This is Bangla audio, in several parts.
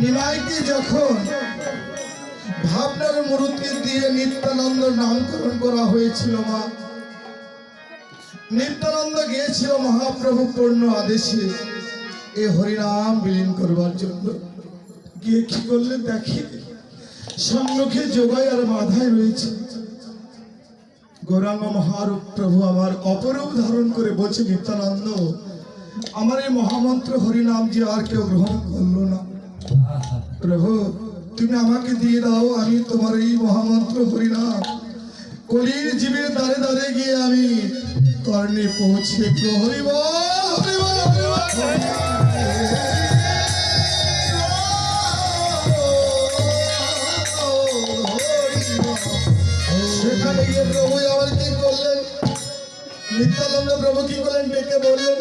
নিমাইকে যখন ভাবনার মূর্তি দিয়ে নিত্যানন্দ নামকরণ করা হয়েছিল মা, নিত্যানন্দ গিয়েছিল মহাপ্রভু পূর্ণ আদেশে, এ হরিনাম বিলীন করবার জন্য। গিয়ে কি করলে দেখি? সম্মুখে যোগাই আর মাথায় রয়েছে। গৌরাঙ্গ মহারূপ প্রভু আমার অপরূপ ধারণ করে বলছে, নিত্যানন্দ, আমার এই মহামন্ত্র হরিনাম যে আর কেউ গ্রহণ করল না। প্রভু, তুমি আমাকে দিয়ে দাও, আমি তোমার এই মহামন্ত্র হরিনাম কলির জীবের দ্বারে দ্বারে গিয়ে আমি কর্ণে পৌঁছে হরিব সেখানে গিয়ে প্রভু আমার কি করলেন? নিত্যানন্দ প্রভু কি করলেন? ডেকে বললেন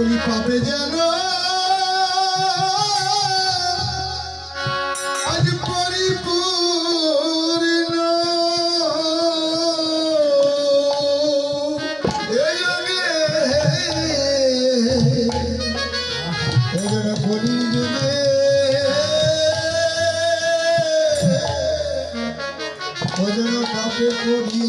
কলি পাপে জানো আজ পরিপূর্ণ। এই যুগে, এই জন্য কলি যুগে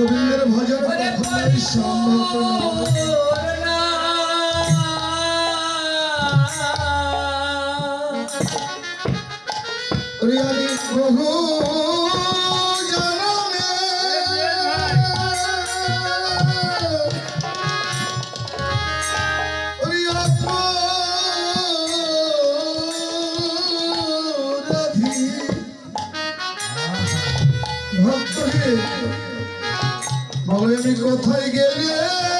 গোবিন্দের ভজন কখনোই সম্ভব নয়। প্রিয়ারি আমি কোথায় গেলে?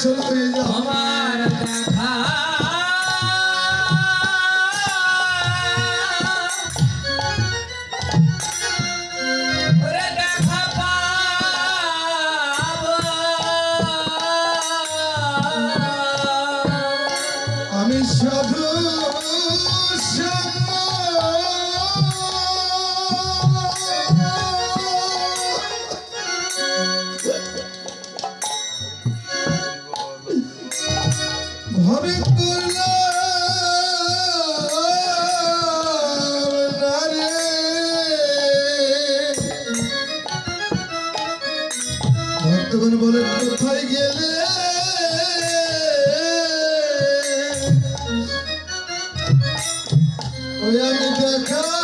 收拾一下好吗？ভক্তগণ বলে কোথায় গেলে? ওই আমি দেখা